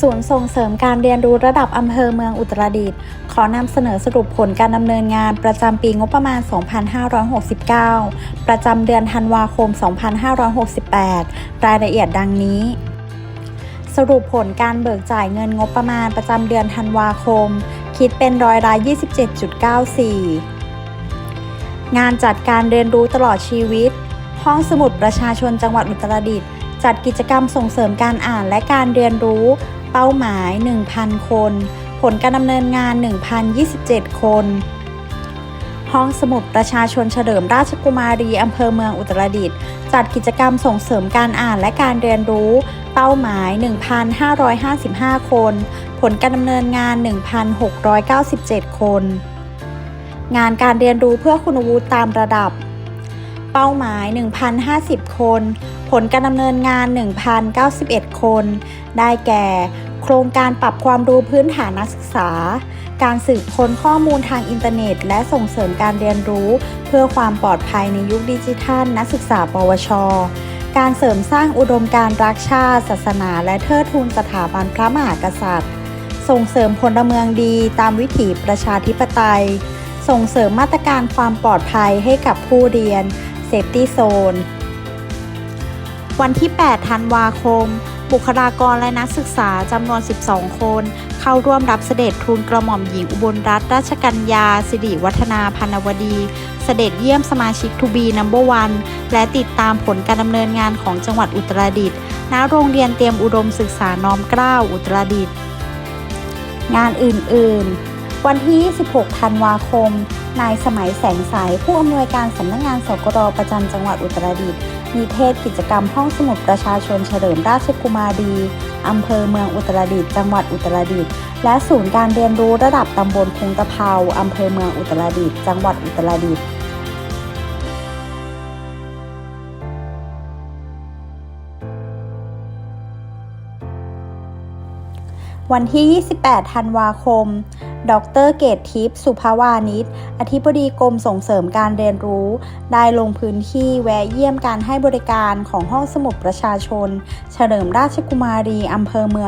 ศูนย์ส่งเสริมการเรียนรู้ระดับอำเภอเมืองอุตรดิตถ์ขอนำเสนอสรุปผลการดำเนินงานประจำปีงบประมาณ 2569 ประจำเดือนธันวาคม 2568 รายละเอียดดังนี้ สรุปผลการเบิกจ่ายเงินงบประมาณประจำเดือนธันวาคม คิดเป็นร้อยละ27.94 งานจัดการเรียนรู้ตลอดชีวิต ห้องสมุดประชาชนจังหวัดอุตรดิตถ์จัดกิจกรรมส่งเสริมการอ่านและการเรียนรู้ เป้าหมาย 1,000 คน ผลการดำเนินงาน 1,027 คน ห้องสมุดประชาชนเฉลิมราชกุมารีอำเภอเมืองอุตรดิตถ์จัดกิจกรรมส่งเสริมการอ่านและการเรียนรู้ เป้าหมาย 1,555 คน ผลการดำเนินงาน 1,697 คน งานการเรียนรู้เพื่อคุณวุฒิตามระดับ เป้าหมาย 1,050 คนผลการดำเนินงาน 1,091 คน ได้แก่ โครงการปรับความรู้พื้นฐานนักศึกษา การสืบค้นข้อมูลทางอินเทอร์เน็ต และส่งเสริมการเรียนรู้ เพื่อความปลอดภัยในยุคดิจิทัล นักศึกษา ปวช การเสริมสร้างอุดมการณ์รักชาติ ศาสนา และเทิดทูนสถาบันพระมหากษัตริย์ ส่งเสริมพลเมืองดีตามวิถีประชาธิปไตย ส่งเสริมมาตรการความปลอดภัยให้กับผู้เรียน Safety Zone วันที่ 8 ธันวาคม บุคลากรและนักศึกษาจำนวน 12 คน เข้าร่วมรับเสด็จทูลกระหม่อมหญิงอุบลรัตนราชกัญญา สิริวัฒนาพันวดี เสด็จเยี่ยมสมาชิกทูบีนัมเบอร์วันและติดตามผลการดำเนินงานของจังหวัดอุตรดิตถ์ณโรงเรียนเตรียมอุดมศึกษาน้อมเกล้าอุตรดิตถ์งานอื่น ๆ วันที่ 26 ธันวาคม นายสมัยแสงใสผู้อำนวยการสำนักงานสกรประจำจังหวัดอุตรดิตถ์มีเทศกิจกรรมห้องสมุดประชาชนเฉลิมราชกุมารีอำเภอเมืองอุตรดิตถ์จังหวัดอุตรดิตถ์และศูนย์การเรียนรู้ระดับตำบลพงตะเภาอำเภอเมืองอุตรดิตถ์จังหวัดอุตรดิตถ์วันที่ 28 ธันวาคม ดรเกตทิพย์สุภาวานิชอธิบดีกรมส่งเสริมการเรียนรู้ ได้ลงพื้นที่แวะเยี่ยมการให้บริการของห้องสมุดประชาชน เฉลิมราชกุมารีอำเภอเมือง